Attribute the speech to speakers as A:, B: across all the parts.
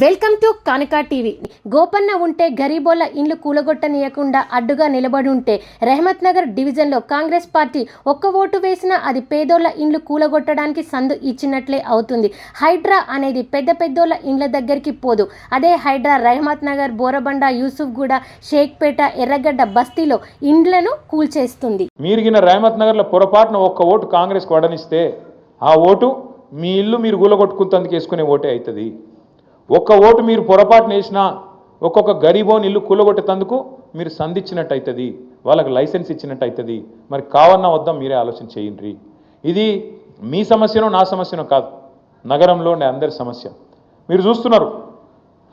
A: Welcome to Kanika TV. Gopanna ఉంటే గరీబోల ఇండ్లు కూలగొట్టనీయకుండా అడ్డుగా నిలబడి ఉంటే రెహమత్ నగర్ డివిజన్లో కాంగ్రెస్ పార్టీ ఒక్క ఓటు వేసినా అది పేదోళ్ళ ఇండ్లు కూలగొట్టడానికి సందు ఇచ్చినట్లే అవుతుంది. హైడ్రా అనేది పెద్ద పెద్దోళ్ళ ఇండ్ల దగ్గరికి పోదు. అదే హైడ్రా రెహమత్ నగర్ బోరబండ యూసుఫ్గూడ షేక్పేట ఎర్రగడ్డ బస్తీలో ఇండ్లను కూల్చేస్తుంది.
B: మీరు రెహమత్ నగర్లో పొరపాటున ఒక్క ఓటు కాంగ్రెస్కి వడనిస్తే ఆ ఓటు మీ ఇల్లు మీరు గులగొట్టుకుంతందుకు వేసుకునే ఓటే అవుతుంది ఒక్క ఓటు మీరు పొరపాటున వేసినా ఒక్కొక్క గరీబోని ఇల్లు కూలగొట్టేందుకు మీరు సంధించినట్టు అవుతుంది వాళ్ళకి లైసెన్స్ ఇచ్చినట్టు అవుతుంది మరి కావన్నా వద్దాం మీరే ఆలోచన చేయండి. ఇది మీ సమస్యనో నా సమస్యనో కాదు. నగరంలో ఉండే అందరి సమస్య. మీరు చూస్తున్నారు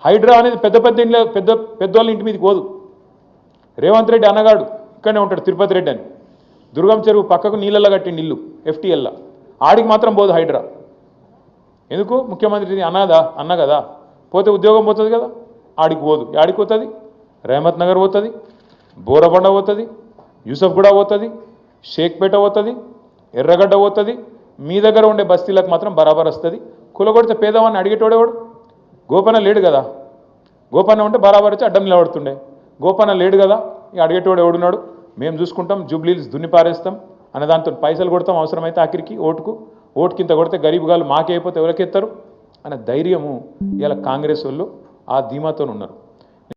B: హైడ్రా అనేది పెద్ద పెద్ద ఇంట్లో పెద్ద పెద్దోళ్ళ ఇంటి మీదకి పోదు. రేవంత్ రెడ్డి అన్నగాడు ఇక్కడనే ఉంటాడు తిరుపతి రెడ్డి అని. దుర్గం చెరువు పక్కకు నీళ్ళల్లో కట్టిండి ఇల్లు ఎఫ్టీఎల్లా. ఆడికి మాత్రం పోదు హైడ్రా. ఎందుకు? ముఖ్యమంత్రి అన్నదా అన్న కదా. పోతే ఉద్యోగం పోతుంది కదా ఆడికి పోదు. ఆడికి పోతుంది? రేమత్ నగర్ పోతుంది బోరబండ పోతుంది యూసఫ్ కూడా పోతుంది షేక్పేట పోతుంది ఎర్రగడ్డ పోతుంది మీ దగ్గర ఉండే బస్తీలకు మాత్రం బరాబర్ వస్తుంది. కులగొడితే పేదవాన్ని అడిగేటోడేవాడు గోపన్న లేడు కదా. గోపన్న ఉంటే బరాబర్ వచ్చి అడ్డం నిలబడుతుండే. గోపన్న లేడు కదా ఇక అడిగేటోడు ఎవడున్నాడు? మేము చూసుకుంటాం జూబ్లీలు దున్నిపారేస్తాం అనే దాంతో పైసలు కొడతాం అవసరమైతే ఆఖరికి ఓటుకు. ఓటుకి ఇంత కొడితే గరీబ్ గాలు మాకే అయిపోతే ఎవరికెత్తారు అనే ధైర్యము ఇలా కాంగ్రెస్ వాళ్ళు ఆ ధీమాతో ఉన్నారు.